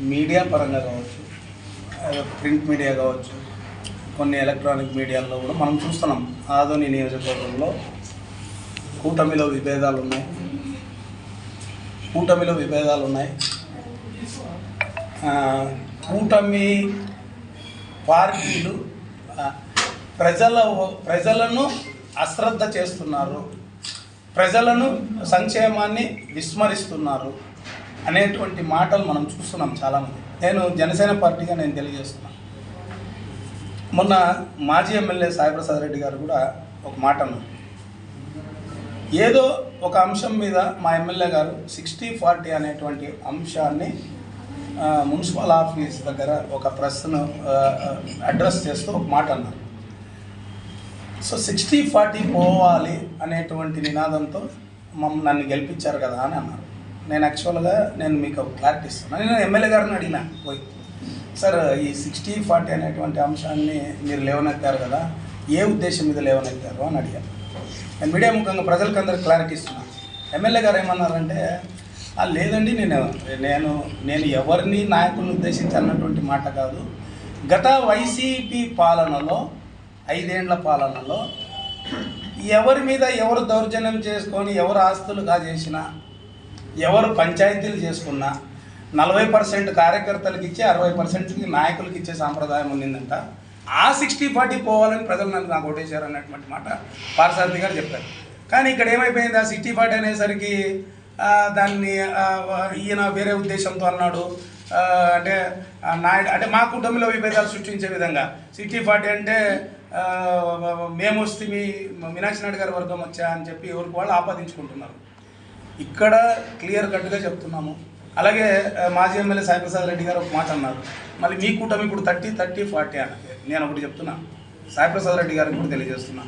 Media పరంగా కావచ్చు print media కావచ్చు కొన్ని ఎలక్ట్రానిక్ మీడియాల్లో కూడా మనం చూస్తున్నాం. ఆదోని నియోజకవర్గంలో కూటమిలో విభేదాలు ఉన్నాయి. కూటమిలో విభేదాలు ఉన్నాయి. కూటమి పార్టీలు ప్రజల ప్రజలను అశ్రద్ధ చేస్తున్నారు. ప్రజలను సంక్షేమాన్ని విస్మరిస్తున్నారు. అనేటువంటి మాటలు మనం చూస్తున్నాం చాలామంది. నేను జనసేన పార్టీగా నేను తెలియజేస్తున్నాను మొన్న మాజీ ఎమ్మెల్యే సాయిప్రసాద్ రెడ్డి గారు కూడా ఒక మాట అన్నారు. ఏదో ఒక అంశం మీద మా ఎమ్మెల్యే గారు సిక్స్టీ ఫార్టీ అనేటువంటి అంశాన్ని మున్సిపల్ ఆఫీస్ దగ్గర ఒక ప్రశ్న అడ్రస్ చేస్తూ ఒక మాట అన్నారు. సో సిక్స్టీ ఫార్టీ పోవాలి అనేటువంటి నినాదంతో మమ్మల్ని నన్ను గెలిపించారు కదా అని అన్నారు. నేను యాక్చువల్గా నేను మీకు క్లారిటీ ఇస్తున్నాను నేను ఎమ్మెల్యే గారిని అడిగినా పోయి సార్ ఈ సిక్స్టీ ఫార్టీ అనేటువంటి అంశాన్ని మీరు లేవనెత్తారు కదా ఏ ఉద్దేశం మీద లేవనెత్తారు? అని అడిగాను నేను మీడియా ముఖంగా ప్రజలకు అందరూ క్లారిటీ ఇస్తున్నాను ఎమ్మెల్యే గారు ఏమన్నారంటే లేదండి నేను నేను నేను ఎవరిని నాయకులను ఉద్దేశించి అన్నటువంటి మాట కాదు. గత వైసీపీ పాలనలో ఐదేండ్ల పాలనలో ఎవరి మీద ఎవరు దౌర్జన్యం చేసుకొని ఎవరు ఆస్తులు కాజేసినా ఎవరు పంచాయతీలు చేసుకున్నా నలభై పర్సెంట్ కార్యకర్తలకు ఇచ్చి అరవై పర్సెంట్కి నాయకులకు ఇచ్చే సాంప్రదాయం ఉండిందంట. ఆ సిక్స్టీ ఫార్టీ పోవాలని ప్రజలు నన్ను నాకు ఓటేశారు అన్నటువంటి మాట పారసారథి గారు చెప్పారు. కానీ ఇక్కడ ఏమైపోయింది? ఆ సిక్స్టీ ఫార్టీ అనేసరికి దాన్ని ఈయన వేరే ఉద్దేశంతో అన్నాడు. అంటే నాయుడు అంటే మా కుటుంబంలో విభేదాలు సృష్టించే విధంగా. సిక్స్టీ ఫార్టీ అంటే మేము వస్తే మీ మీనాక్షి నాయుడు గారి వర్గం వచ్చా అని చెప్పి ఎవరికి వాళ్ళు ఆపాదించుకుంటున్నారు. ఇక్కడ క్లియర్ కట్గా చెప్తున్నాము. అలాగే మాజీ ఎమ్మెల్యే సాయిప్రసాద్ రెడ్డి గారు ఒక మాట అన్నారు. మళ్ళీ మీ కూటమి ఇప్పుడు థర్టీ థర్టీ ఫార్టీ అని. నేను ఒకటి చెప్తున్నా. సాయిప్రసాద్ రెడ్డి గారికి కూడా తెలియజేస్తున్నా.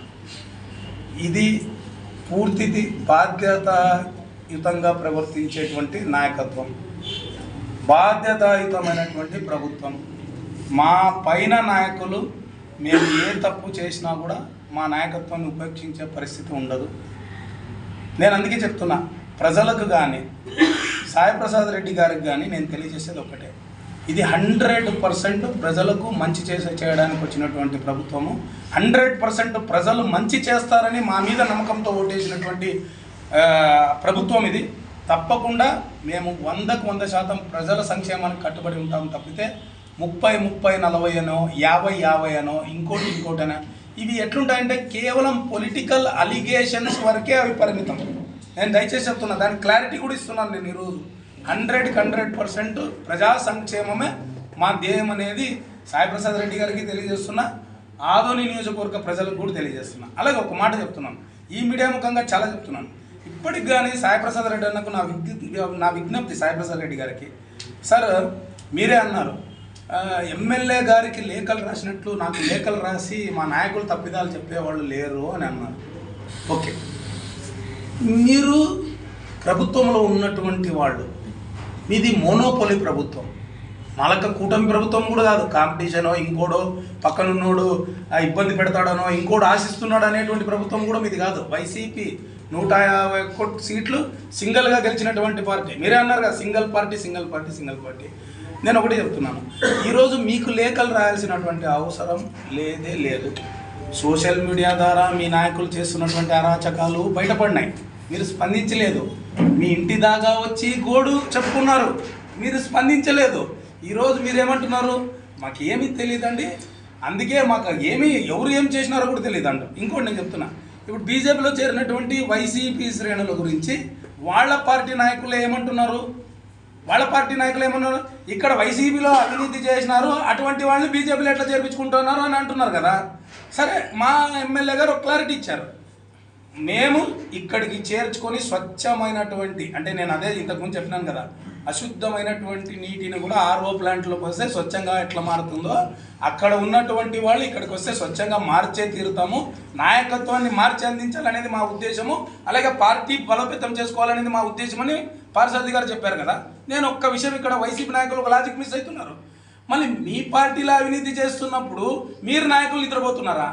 ఇది పూర్తిది బాధ్యతాయుతంగా ప్రవర్తించేటువంటి నాయకత్వం. బాధ్యతాయుతమైనటువంటి ప్రభుత్వం. మా పైన నాయకులు మేము ఏ తప్పు చేసినా కూడా మా నాయకత్వాన్ని ఉపేక్షించే పరిస్థితి ఉండదు. నేను అందుకే చెప్తున్నా. ప్రజలకు కానీ సాయిప్రసాద్ రెడ్డి గారికి కానీ నేను తెలియజేసేది ఒకటే ఇది హండ్రెడ్ పర్సెంట్ ప్రజలకు మంచి చేసే చేయడానికి వచ్చినటువంటి ప్రభుత్వము. హండ్రెడ్ పర్సెంట్ ప్రజలు మంచి చేస్తారని మా మీద నమ్మకంతో ఓటేసినటువంటి ప్రభుత్వం ఇది. తప్పకుండా మేము వందకు వంద శాతం ప్రజల సంక్షేమానికి కట్టుబడి ఉంటాం తప్పితే ముప్పై ముప్పై నలభై అనో యాభై యాభై అనో ఇంకోటి ఇంకోటనో ఇవి ఎట్లుంటాయంటే కేవలం పొలిటికల్ అలిగేషన్స్ వరకే అవి పరిమితం. నేను దయచేసి చెప్తున్నా దానికి క్లారిటీ కూడా ఇస్తున్నాను నేను ఈరోజు. హండ్రెడ్కి హండ్రెడ్ పర్సెంట్ ప్రజా సంక్షేమమే మా ధ్యేయం అనేది సాయిప్రసాద్ రెడ్డి గారికి తెలియజేస్తున్నా ఆదోని నియోజకవర్గ ప్రజలకు కూడా తెలియజేస్తున్నా. అలాగే ఒక మాట చెప్తున్నాను ఈ మీడియా ముఖంగా చాలా చెప్తున్నాను. ఇప్పటికి కానీ సాయిప్రసాద్ రెడ్డి అన్నకు నా విజ్ఞప్తి నా విజ్ఞప్తి సాయిప్రసాద్ రెడ్డి గారికి. సార్ మీరే అన్నారు ఎమ్మెల్యే గారికి లేఖలు రాసినట్లు నాకు లేఖలు రాసి మా నాయకులు తప్పిదాలు చెప్పేవాళ్ళు లేరు అని అన్నారు. ఓకే. మీరు ప్రభుత్వంలో ఉన్నటువంటి వాళ్ళు. మీది మోనోపోలి ప్రభుత్వం. మలక కూటమి ప్రభుత్వం కూడా కాదు. కాంపిటీషనో ఇంకోడో పక్కనున్నోడు ఇబ్బంది పెడతాడనో ఇంకోడు ఆశిస్తున్నాడు అనేటువంటి ప్రభుత్వం కూడా మీది కాదు. వైసీపీ నూట యాభై కోట్ సీట్లు సింగిల్గా గెలిచినటువంటి పార్టీ. మీరే అన్నారు కదా single party single party single party. నేను ఒకటి చెప్తున్నాను. ఈరోజు మీకు లేఖలు రాయాల్సినటువంటి అవసరం లేదే లేదు. సోషల్ మీడియా ద్వారా మీ నాయకులు చేస్తున్నటువంటి అరాచకాలు బయటపడినాయి. మీరు స్పందించలేదు. మీ ఇంటి దాకా వచ్చి గోడు చెప్పుకున్నారు. మీరు స్పందించలేదు. ఈరోజు మీరేమంటున్నారు? మాకు ఏమీ తెలియదండి అందుకే మాకు ఏమీ ఎవరు ఏం చేసినారో కూడా తెలియదు అంట ఇంకోటి నేను చెప్తున్నా. ఇప్పుడు బీజేపీలో చేరినటువంటి వైసీపీ శ్రేణుల గురించి వాళ్ళ పార్టీ నాయకులు ఏమంటున్నారు? వాళ్ళ పార్టీ నాయకులు ఏమన్నారు? ఇక్కడ వైసీపీలో అవినీతి చేసినారు. అటువంటి వాళ్ళని బీజేపీలో ఎట్లా చేర్పించుకుంటున్నారు అని అంటున్నారు కదా. సరే మా ఎమ్మెల్యే గారు ఒక క్లారిటీ ఇచ్చారు. మేము ఇక్కడికి చేర్చుకొని స్వచ్ఛమైనటువంటి అంటే నేను అదే ఇంతకుముందు చెప్పినాను కదా అశుద్ధమైనటువంటి నీటిని కూడా ఆర్ఓ ప్లాంట్లోకి వస్తే స్వచ్ఛంగా ఎట్లా మారుతుందో అక్కడ ఉన్నటువంటి వాళ్ళు ఇక్కడికి వస్తే స్వచ్ఛంగా మార్చే తీరుతాము నాయకత్వాన్ని మార్చి అందించాలనేది మా ఉద్దేశము అలాగే పార్టీ బలోపేతం చేసుకోవాలనేది మా ఉద్దేశం అని పార్సాది గారు చెప్పారు కదా. నేను ఒక్క విషయం ఇక్కడ వైసీపీ నాయకులు ఒక లాజిక్ మిస్ అవుతున్నారు. మళ్ళీ మీ పార్టీలో అవినీతి చేస్తున్నప్పుడు మీరు నాయకులు నిద్రపోతున్నారా?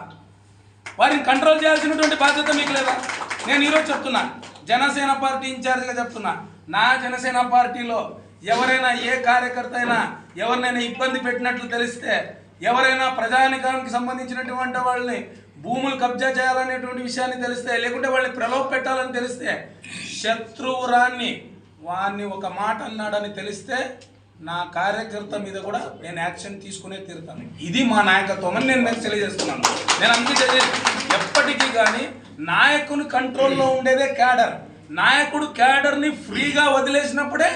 వారిని కంట్రోల్ చేయాల్సినటువంటి బాధ్యత మీకు లేదా? నేను ఈరోజు చెప్తున్నా జనసేన పార్టీ ఇన్ఛార్జ్గా చెప్తున్నా నా జనసేన పార్టీలో ఎవరైనా ఏ కార్యకర్త అయినా ఎవరినైనా ఇబ్బంది పెట్టినట్లు తెలిస్తే ఎవరైనా ప్రజానికానికి సంబంధించినటువంటి వాళ్ళని భూములు కబ్జా చేయాలనేటువంటి విషయాన్ని తెలిస్తే లేకుంటే వాళ్ళని ప్రలోభ పెట్టాలని తెలిస్తే శత్రువురాన్ని వారిని ఒక మాట అన్నాడని తెలిస్తే నా కార్యకర్త మీద కూడా నేను యాక్షన్ తీసుకునే తీరుతాను. ఇది మా నాయకత్వం అని నేను మీకు తెలియజేస్తున్నాను. నేను అందుకే ఎప్పటికీ కానీ నాయకుని కంట్రోల్లో ఉండేదే క్యాడర్. నాయకుడు క్యాడర్ని ఫ్రీగా వదిలేసినప్పుడే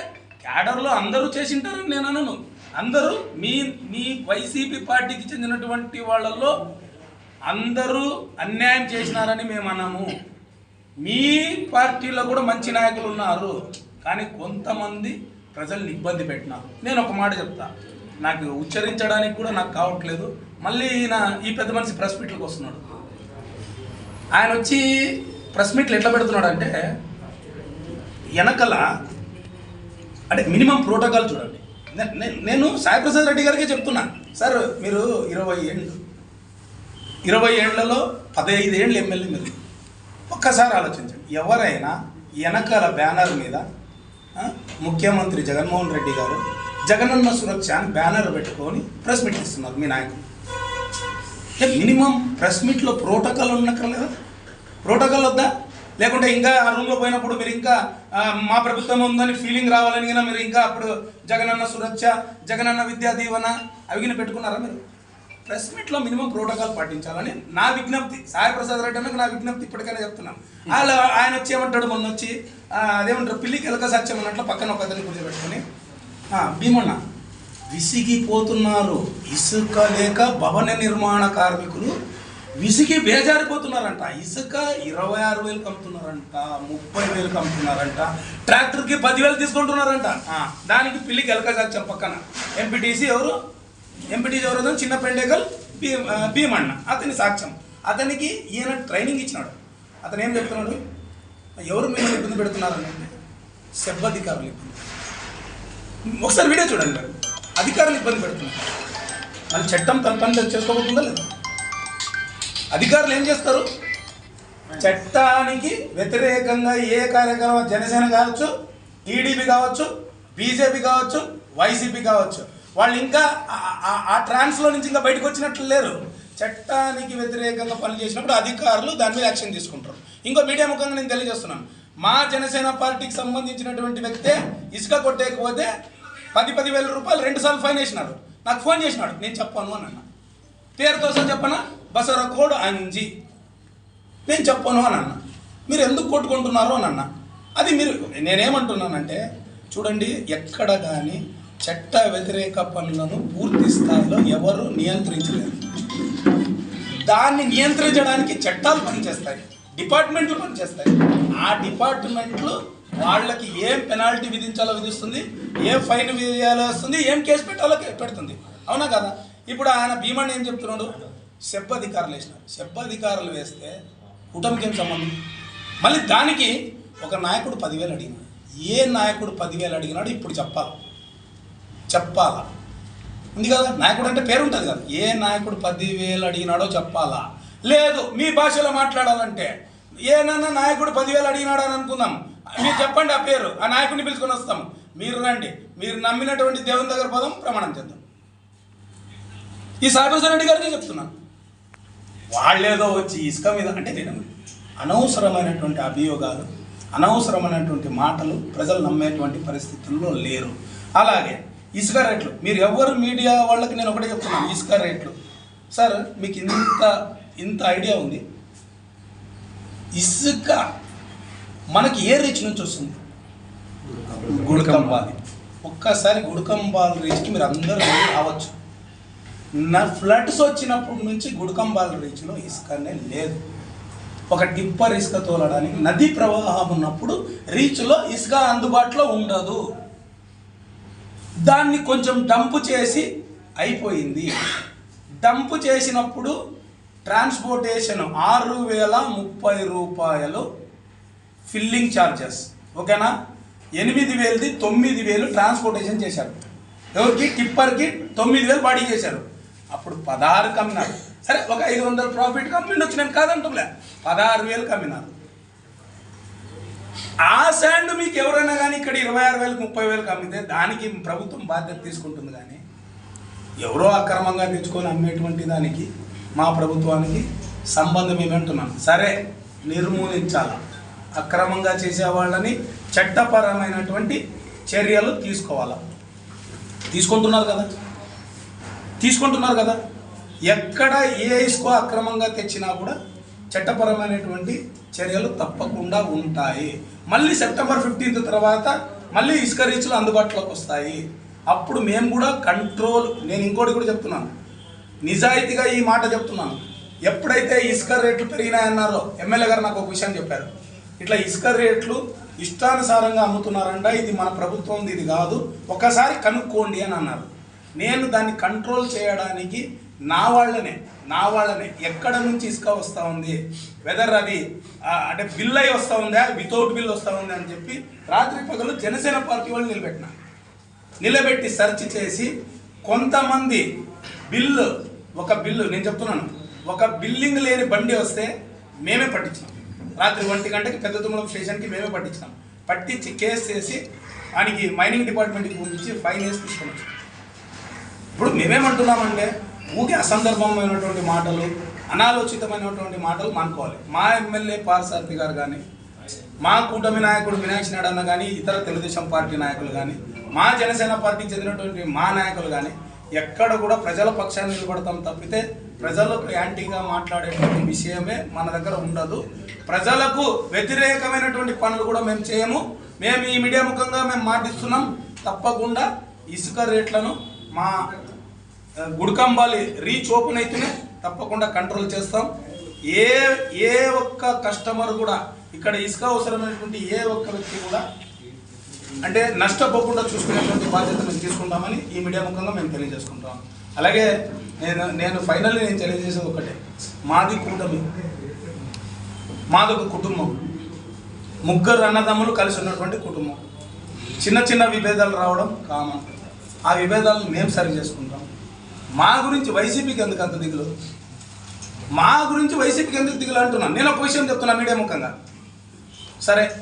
క్యాడర్లో అందరూ చేసింటారని నేను అనను. అందరూ మీ మీ వైసీపీ పార్టీకి చెందినటువంటి వాళ్ళల్లో అందరూ అన్యాయం చేసినారని మేము అన్నాము మీ పార్టీలో కూడా మంచి నాయకులు ఉన్నారు. కానీ కొంతమంది ప్రజల్ని ఇబ్బంది పెట్టినారు నేను ఒక మాట చెప్తా. నాకు ఉచ్చరించడానికి కూడా నాకు కావట్లేదు. మళ్ళీ నా ఈ పెద్ద మనిషి ప్రెస్ మీట్లకు వస్తున్నాడు. ఆయన వచ్చి ప్రెస్ మీట్లు ఎట్లా పెడుతున్నాడు అంటే వెనకల అంటే మినిమం ప్రోటోకాల్ చూడండి. నేను సాయి ప్రసాద్ రెడ్డి గారికే చెప్తున్నా. సార్ మీరు ఇరవై ఏళ్ళు ఇరవై ఏళ్ళలో పదహైదు ఏళ్ళు ఎమ్మెల్యే మీరు ఒక్కసారి ఆలోచించండి. ఎవరైనా వెనకాల బ్యానర్ మీద ముఖ్యమంత్రి జగన్మోహన్ రెడ్డి గారు జగనన్న సురక్ష అని బ్యానర్ పెట్టుకొని ప్రెస్ మీట్ ఇస్తున్నారు మీ నాయకులు. మినిమం ప్రెస్ మీట్లో ప్రోటోకాల్ ఉన్నక్కర్లేదా ప్రోటోకాల్ వద్దా? లేకుంటే ఇంకా ఆ రూమ్లో పోయినప్పుడు మీరు ఇంకా మా ప్రభుత్వం ఉందని ఫీలింగ్ రావాలని మీరు ఇంకా అప్పుడు జగనన్న సురక్ష జగనన్న విద్యా దీవెన అవిగిన పెట్టుకున్నారా మీరు? ప్రెస్ మీట్లో మినిమం ప్రోటోకాల్ పాటించాలని నా విజ్ఞప్తి. సాయి ప్రసాద్ రెడ్డి అన్నకు నా విజ్ఞప్తి ఇప్పటికైనా చెప్తున్నాను. అలా ఆయన వచ్చి ఏమంటాడు మొన్న వచ్చి అదేమంటారు పిల్లికి ఎలక సత్యం అన్నట్లు పక్కన ఒక అతని కూర్చోబెట్టుకొని భీమన్న విసిగిపోతున్నారు. ఇసుక లేక భవన నిర్మాణ కార్మికులు విసిగి బేజారిపోతున్నారంట. ఇసుక ఇరవై ఆరు వేలు కమ్ముతున్నారంట ముప్పై వేలు కమ్ముతున్నారంట ట్రాక్టర్కి పదివేలు తీసుకుంటున్నారంట. దానికి పిల్లికి ఎలక సత్యం పక్కన. ఎంపీటీసీ ఎవరు? ఎంపీటీ ఎవరు చిన్న పెండేకల్ భీ భీమన్న. అతని సాక్ష్యం. అతనికి ఈయన ట్రైనింగ్ ఇచ్చినాడు. అతను ఏం చెప్తున్నాడు? ఎవరు మీరు ఇబ్బంది పెడుతున్నారని అంటే సెబ్బధికారులు ఇబ్బంది ఒకసారి వీడియో చూడండి మీరు. అధికారులు ఇబ్బంది పెడుతున్నారు. మన చట్టం తన పని చేసుకోబోతుందా లేదా? అధికారులు ఏం చేస్తారు? చట్టానికి వ్యతిరేకంగా ఏ కార్యక్రమం జనసేన కావచ్చు టీడీపీ కావచ్చు బీజేపీ కావచ్చు వైసీపీ కావచ్చు వాళ్ళు ఇంకా ఆ- ట్రాన్స్లో నుంచి ఇంకా బయటకు వచ్చినట్లు లేరు. చట్టానికి వ్యతిరేకంగా పనిచేసినప్పుడు అధికారులు దాని మీద యాక్షన్ తీసుకుంటారు. ఇంకో మీడియా ముఖంగా నేను తెలియజేస్తున్నాను. మా జనసేన పార్టీకి సంబంధించినటువంటి వ్యక్తే ఇసుక కొట్టేయకపోతే పది పది వేల రూపాయలు రెండు సార్లు ఫైన్ వేసినారు నాకు ఫోన్ చేసినాడు. నేను చెప్పాను అని అన్న. పేరుతో సార్ చెప్పనా? బసర కోడ్ అంజి. నేను చెప్పను అని అన్న. మీరు ఎందుకు కొట్టుకుంటున్నారు అని అన్న. అది మీరు నేనేమంటున్నానంటే చూడండి ఎక్కడ కానీ చట్ట వ్యతిరేక పనులను పూర్తి స్థాయిలో ఎవరు నియంత్రించలేరు. దాన్ని నియంత్రించడానికి చట్టాలు పనిచేస్తాయి. డిపార్ట్మెంట్లు పనిచేస్తాయి. ఆ డిపార్ట్మెంట్లు వాళ్ళకి ఏం పెనాల్టీ విధించాలో విధిస్తుంది ఏం ఫైన్ విధించాలో వస్తుంది ఏం కేసు పెట్టాలో పెడుతుంది. అవునా కదా? ఇప్పుడు ఆయన భీమని ఏం చెప్తున్నాడు? సెబ్బ అధికారులు వేసినారు. సెబ్బ అధికారులు వేస్తే కూటమికి సంబంధం? మళ్ళీ దానికి ఒక నాయకుడు పదివేలు అడిగినాడు ఏ నాయకుడు పదివేలు అడిగినాడు ఇప్పుడు చెప్పాలి. చెప్పాలా? ఉంది కదా? నాయకుడు అంటే పేరు ఉంటుంది కదా. ఏ నాయకుడు పదివేలు అడిగినాడో చెప్పాలా? లేదు మీ భాషలో మాట్లాడాలంటే. ఏనన్నా నాయకుడు పదివేలు అడిగినాడు అని అనుకుందాం. మీరు చెప్పండి ఆ పేరు ఆ నాయకుడిని పిలుచుకొని వస్తాం. మీరు రండి. మీరు నమ్మినటువంటి దేవుని దగ్గర పదం ప్రమాణం చేద్దాం. ఈ సాయిప్రసాద్ రెడ్డి గారికి చెప్తున్నాను. వాళ్ళేదో వచ్చి ఇసుక మీద అంటే నేను అనవసరమైనటువంటి అభియోగాలు అనవసరమైనటువంటి మాటలు ప్రజలు నమ్మేటువంటి పరిస్థితుల్లో లేరు. అలాగే ఇసుక రేట్లు. మీరు ఎవరు మీడియా వాళ్ళకి నేను ఒకటే చెప్తున్నాను ఇసుక రేట్లు. సార్ మీకు ఇంత ఇంత ఐడియా ఉంది. ఇసుక మనకి ఏ రీచ్ నుంచి వస్తుంది? గుడికంబాలి ఒక్కసారి గుడికంబాల్ రీచ్కి మీరు అందరూ రావచ్చు. నా ఫ్లడ్స్ వచ్చినప్పటి నుంచి గుడికంబాల రీచ్లో ఇసుకనే లేదు. ఒక టిప్పర్ ఇసుక తోలడానికి నది ప్రవాహం ఉన్నప్పుడు రీచ్లో ఇసుక అందుబాటులో ఉండదు. దాన్ని కొంచెం డంపు చేసి అయిపోయింది. డంపు చేసినప్పుడు ట్రాన్స్పోర్టేషన్ ఆరు వేల ముప్పై రూపాయలు ఫిల్లింగ్ ఛార్జెస్ ఓకేనా? ఎనిమిది వేలది తొమ్మిది వేలు ట్రాన్స్పోర్టేషన్ చేశారు. ఎవరికి? టిప్పర్కి తొమ్మిది వేలు బాడీ చేశారు. అప్పుడు పదహారు కమ్మినారు. సరే ఒక ఐదు వందల ప్రాఫిట్ కమ్మిండొచ్చు నేను కాదంటులే పదహారు వేలు కమ్మినారు. ఆ శాండ్ మీకు ఎవరైనా కానీ ఇక్కడ ఇరవై ఆరు వేలకు ముప్పై వేలకు అమ్మితే దానికి ప్రభుత్వం బాధ్యత తీసుకుంటుంది కానీ ఎవరో అక్రమంగా తెచ్చుకొని అమ్మేటువంటి దానికి మా ప్రభుత్వానికి సంబంధం ఏమంటున్నాను. సరే నిర్మూలించాలి? అక్రమంగా చేసే వాళ్ళని చట్టపరమైనటువంటి చర్యలు తీసుకోవాలి? తీసుకుంటున్నారు కదా. తీసుకుంటున్నారు కదా. ఎక్కడ ఏ ఇసుకో అక్రమంగా తెచ్చినా కూడా చట్టపరమైనటువంటి చర్యలు తప్పకుండా ఉంటాయి. మళ్ళీ సెప్టెంబర్ ఫిఫ్టీన్త్ తర్వాత మళ్ళీ ఇసుక రీచ్లు అందుబాటులోకి వస్తాయి. అప్పుడు మేము కూడా కంట్రోల్ నేను ఇంకోటి కూడా చెప్తున్నాను. నిజాయితీగా ఈ మాట చెప్తున్నాను. ఎప్పుడైతే ఇసుక రేట్లు పెరిగినాయన్నారో ఎమ్మెల్యే గారు నాకు ఒక విషయం చెప్పారు. ఇట్లా ఇసుక రేట్లు ఇష్టానుసారంగా అమ్ముతున్నారంట ఇది మన ప్రభుత్వం ఇది కాదు ఒకసారి కనుక్కోండి అని అన్నారు. నేను దాన్ని కంట్రోల్ చేయడానికి నా వాళ్ళనే నా వాళ్ళనే ఎక్కడ నుంచి ఇసుక వస్తూ ఉంది? వెదర్ అది అంటే బిల్ అయి వస్తూ ఉందా? వితౌట్ బిల్ వస్తూ ఉంది అని చెప్పి రాత్రి పగలు జనసేన పార్టీ వాళ్ళు నిలబెట్టిన. నిలబెట్టి సెర్చ్ చేసి కొంతమంది బిల్లు ఒక బిల్లు నేను చెప్తున్నాను. ఒక బిల్లింగ్ లేని బండి వస్తే మేమే పట్టించినాం. రాత్రి ఒంటి గంటకి పెద్ద తుమ్మలం స్టేషన్కి మేమే పట్టించినాం. పట్టించి కేసు చేసి ఆయనకి మైనింగ్ డిపార్ట్మెంట్కి పంపించి ఫైన్ వేసి తీసుకొని ఇప్పుడు మేమేమంటున్నామంటే ఊకే అసందర్భమైనటువంటి మాటలు అనాలోచితమైనటువంటి మాటలు మానుకోవాలి. మా ఎమ్మెల్యే పార్సారథి గారు కానీ మా కూటమి నాయకుడు వినాయక్ నాయుడు అన్న కానీ ఇతర తెలుగుదేశం పార్టీ నాయకులు కానీ మా జనసేన పార్టీకి చెందినటువంటి మా నాయకులు కానీ ఎక్కడ కూడా ప్రజల పక్షాన్ని నిలబడతాం తప్పితే ప్రజలకు యాంటీగా మాట్లాడేటువంటి విషయమే మన దగ్గర ఉండదు. ప్రజలకు వ్యతిరేకమైనటువంటి పనులు కూడా మేము చేయము. మేము ఈ మీడియా ముఖంగా మేము మాటిస్తున్నాం. తప్పకుండా ఇసుక రేట్లను మా గుడికంబాలి రీచ్ ఓపెన్ అయితేనే తప్పకుండా కంట్రోల్ చేస్తాం. ఏ ఏ ఒక్క కస్టమర్ కూడా ఇక్కడ ఇసుక అవసరమైనటువంటి ఏ ఒక్క వ్యక్తి కూడా అంటే నష్టపోకుండా చూసుకునేటువంటి బాధ్యత మేము తీసుకుంటామని ఈ మీడియా ముఖంగా మేము తెలియజేసుకుంటాం. అలాగే నేను నేను ఫైనల్లీ నేను తెలియజేసేది ఒకటే. మాది కూటమి. మాది ఒక కుటుంబం. ముగ్గురు అన్నదమ్ములు కలిసి ఉన్నటువంటి కుటుంబం. చిన్న చిన్న విభేదాలు రావడం కామన్ ఆ విభేదాలను మేము సరి చేసుకుంటాం. మా గురించి వైసీపీకి ఎందుకు అంత దిగులు? మా గురించి వైసీపీకి ఎందుకు దిగులు అంటున్నాను? నేను ఒక విషయం చెప్తున్నా మీడియా ముఖంగా. సరే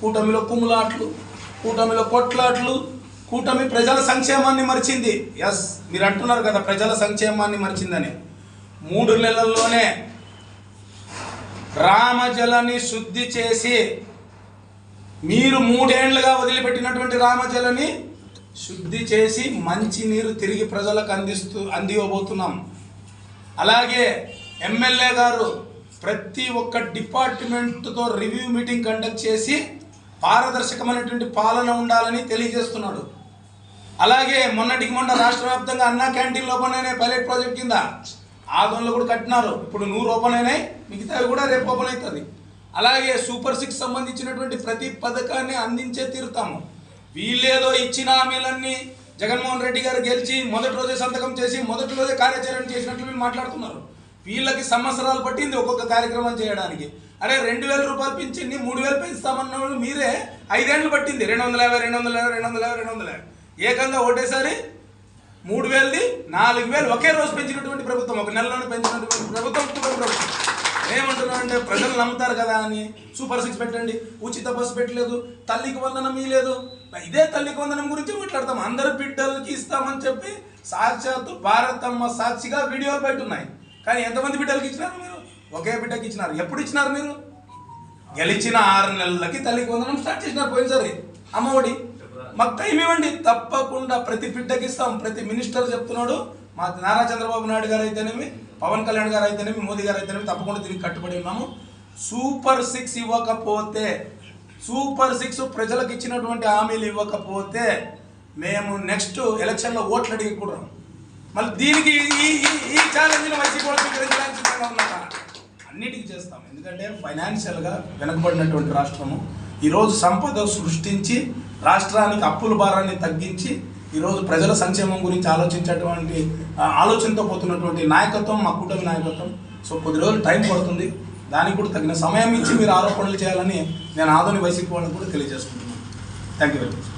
కూటమిలో కుమ్ములాట్లు కూటమిలో కొట్లాట్లు కూటమి ప్రజల సంక్షేమాన్ని మరిచింది. ఎస్ మీరు అంటున్నారు కదా ప్రజల సంక్షేమాన్ని మరిచిందని. మూడు నెలల్లోనే రామజలని శుద్ధి చేసి మీరు మూడేండ్లుగా వదిలిపెట్టినటువంటి రామజలని శుద్ధి చేసి మంచి నీరు తిరిగి ప్రజలకు అందిస్తూ అందివ్వబోతున్నాం. అలాగే ఎమ్మెల్యే గారు ప్రతి ఒక్క డిపార్ట్మెంట్తో రివ్యూ మీటింగ్ కండక్ట్ చేసి పారదర్శకమైనటువంటి పాలన ఉండాలని తెలియజేస్తున్నాడు. అలాగే మొన్నటికి మొన్న రాష్ట్ర వ్యాప్తంగా అన్నా క్యాంటీన్ ఓపెన్ అయినాయి పైలట్ ప్రాజెక్ట్ కింద. ఆదంలో కూడా కట్టినారు. ఇప్పుడు నూరు ఓపెన్ అయినాయి. మిగతావి కూడా రేపు ఓపెన్ అవుతుంది అలాగే సూపర్ సిక్స్ సంబంధించినటువంటి ప్రతి పథకాన్ని అందించే తీరుతాము. వీళ్ళేదో ఇచ్చిన హామీలన్నీ జగన్మోహన్ రెడ్డి గారు గెలిచి మొదటి రోజే సంతకం చేసి మొదటి రోజే కార్యాచరణ చేసినట్లు వీళ్ళు మాట్లాడుతున్నారు. వీళ్ళకి సంవత్సరాలు పట్టింది ఒక్కొక్క కార్యక్రమం చేయడానికి. అరే రెండు వేల రూపాయలు పెంచింది మూడు వేలు పెంచుతామన్న వాళ్ళు మీరే ఐదేళ్ళు పట్టింది. రెండు వందల యాభై రెండు వందల యాభై రెండు వందల యాభై రెండు వందల యాభై. ఏకంగా ఒకటేసారి మూడు వేలది నాలుగు వేలు ఒకే రోజు పెంచినటువంటి ప్రభుత్వం ఒక నెలలోనే పెంచినటువంటి ప్రభుత్వం ప్రభుత్వం. ఏమంటున్నారంటే ప్రజలు నమ్ముతారు కదా అని సూపర్ సిక్స్ పెట్టండి ఉచిత బస్సు పెట్టలేదు తల్లికి వందనం ఇవ్వలేదు ఇదే తల్లికి వందనం గురించి మాట్లాడతాం. అందరు బిడ్డలకి ఇస్తామని చెప్పి సాక్షాత్తు భారతమ్మ సాక్షిగా వీడియోలు బయట ఉన్నాయి కానీ ఎంతమంది బిడ్డలకి ఇచ్చినారు మీరు? ఒకే బిడ్డకి ఇచ్చినారు. ఎప్పుడు ఇచ్చినారు మీరు? గెలిచిన ఆరు నెలలకి తల్లికి వందనం స్టార్ట్ చేసినారు పోయినసారి. అమ్మఒడి మాకు టైం ఇవ్వండి. తప్పకుండా ప్రతి బిడ్డకి ఇస్తాం. ప్రతి మినిస్టర్ చెప్తున్నాడు మా నారా చంద్రబాబు నాయుడు గారు అయితేనేమి పవన్ కళ్యాణ్ గారు అయితేనేమి మోదీ గారు అయితేనేమి తప్పకుండా దీనికి కట్టుబడి ఉన్నాము. సూపర్ సిక్స్ ఇవ్వకపోతే సూపర్ సిక్స్ ప్రజలకు ఇచ్చినటువంటి హామీలు ఇవ్వకపోతే మేము నెక్స్ట్ ఎలక్షన్లో ఓట్లు అడిగకూడదు. మళ్ళీ దీనికి ఈ ఈ- ఛాలెంజ్ని వైసీపీ వాళ్ళు స్వీకరించడానికి సిద్ధంగా ఉన్నారా? అన్నిటికీ చేస్తాం. ఎందుకంటే ఫైనాన్షియల్గా వెనకబడినటువంటి రాష్ట్రము. ఈరోజు సంపద సృష్టించి రాష్ట్రానికి అప్పుల భారాన్ని తగ్గించి ఈరోజు ప్రజల సంక్షేమం గురించి ఆలోచించేటువంటి ఆలోచనతో పోతున్నటువంటి నాయకత్వం మా కూటమి నాయకత్వం. సో కొద్ది రోజులు టైం పడుతుంది. దానికి కూడా తగిన సమయం ఇచ్చి మీరు ఆరోపణలు చేయాలని నేను ఆదోని వైసీపీ వాళ్ళకు కూడా తెలియజేసుకుంటున్నాను. Thank you very much